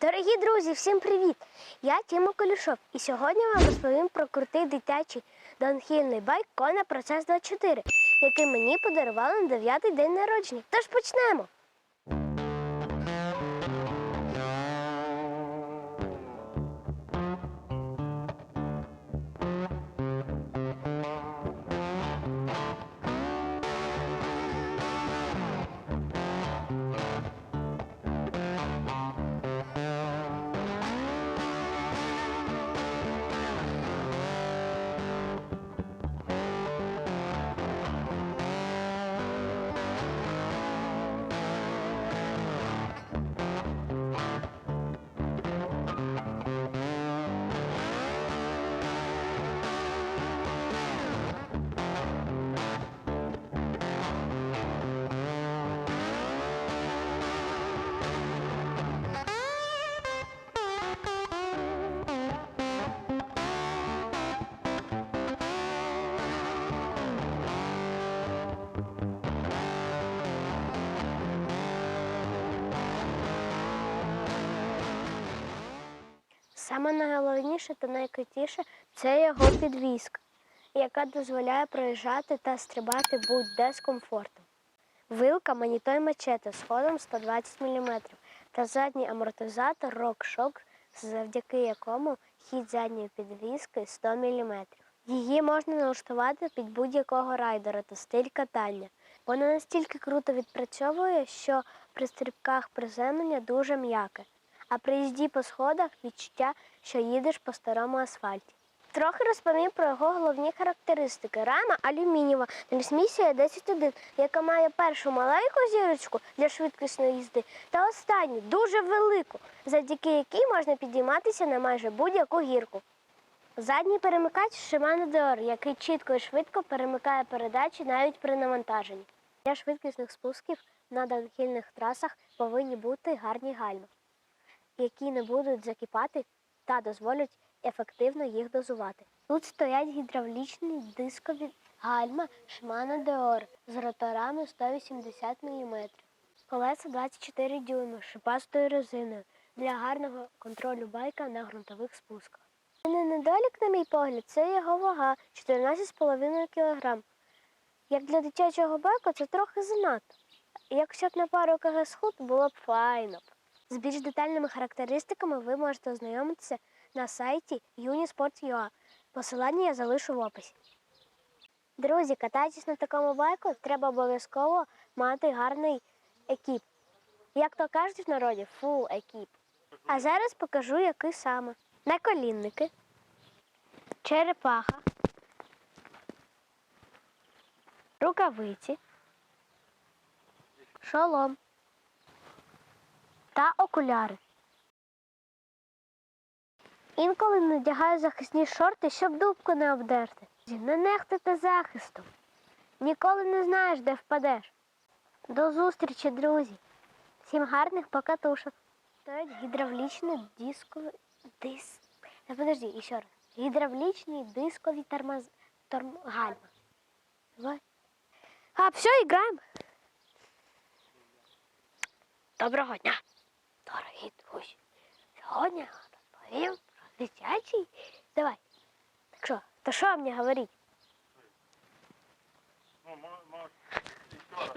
Дорогі друзі, всім привіт! Я Тіма Колюшов і сьогодні вам розповім про крутий дитячий донхільний байк Кона Процес 24, який мені подарували на 9-й день народження. Тож почнемо! Саме найголовніше та найкрутіше це його підвізка, яка дозволяє проїжджати та стрибати будь-де з комфортом. Вилка монітой мачете з ходом 120 мм та задній амортизатор RockShox, завдяки якому хід задньої підвіски 100 мм. Її можна налаштувати під будь-якого райдера та стиль катання. Вона настільки круто відпрацьовує, що при стрибках приземлення дуже м'яке, а при їзді по сходах відчуття, що їдеш по старому асфальті. Трохи розповім про його головні характеристики. Рама алюмінієва, трансмісія 10.1, яка має першу маленьку зірочку для швидкісної їзди, та останню дуже велику, завдяки якій можна підійматися на майже будь-яку гірку. Задній перемикач Shimano Dior, який чітко і швидко перемикає передачі навіть при навантаженні. Для швидкісних спусків на доwnхільних трасах повинні бути гарні гальма, які не будуть закипати та дозволять ефективно їх дозувати. Тут стоять гідравлічні дискові гальма Shimano Dior з роторами 180 мм. Колеса 24 дюйми з шипастою резиною для гарного контролю байка на ґрунтових спусках. Не недолік, на мій погляд, це його вага 14,5 кг. Як для дитячого байку це трохи занадто. Якщо б на пару кг схуд, було б файно. З більш детальними характеристиками ви можете ознайомитися на сайті Unisport.ua. Посилання я залишу в описі. Друзі, катаючись на такому байку, треба обов'язково мати гарний екіп. Як то кажуть в народі, фул екіп. А зараз покажу, який саме. Наколінники, черепаха, рукавиці, шолом та окуляри. Інколи надягаю захисні шорти, щоб дубку не обдерти. Не нехтуйте захистом. Ніколи не знаєш, де впадеш. До зустрічі, друзі. Всім гарних покатушок. Стоять гідравлічні дискові дис. Та подожди, ще раз. Гідравлічні дискові тормоз... торм... гальма. А, все, граємо. Доброго дня, дорогі друзі. Сьогодні я розповім про дитячий. Давай. Так що, то що мені говорить? Ну, мо- може, ще раз.